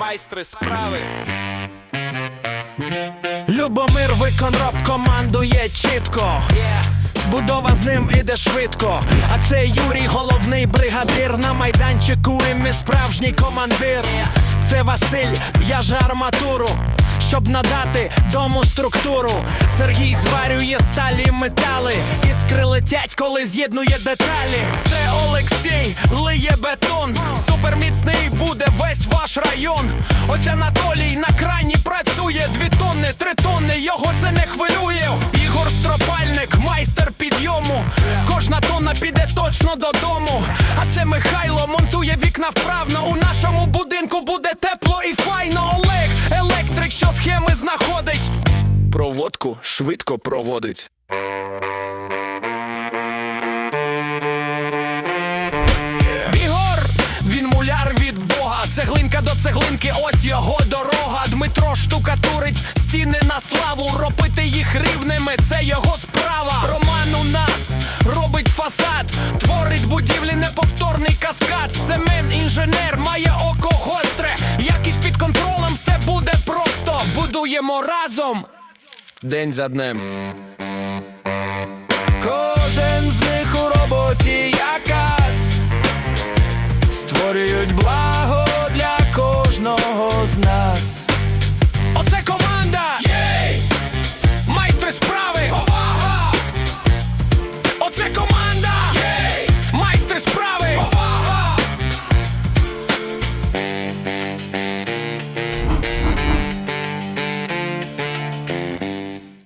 майстри справи. Любомир виконроб командує чітко. Yeah. Будова з ним іде швидко. А це Юрій, головний бригадир на майданчику. І ми справжній командир. Це Василь в'яже арматуру. Щоб надати дому структуру, Сергій зварює сталі метали, іскри летять, коли з'єднує деталі. Це Олексій лиє бетон, ваш район. Ось Анатолій на крані працює дві тонни, три тонни, його це не хвилює. Ігор Стропальник, майстер підйому. Кожна тонна піде точно додому. А це Михайло монтує вікна вправно. У нашому будинку буде тепло і файно. Олег, електрик, що схеми знаходить. Проводку швидко проводить. Бога. До цеглинки, ось його дорога. Дмитро штукатурить стіни на славу. Робити їх рівними, це його справа. Роман у нас робить фасад, творить будівлі неповторний каскад. Семен інженер має око гостре. Якість під контролем, все буде просто. Будуємо разом. День за днем.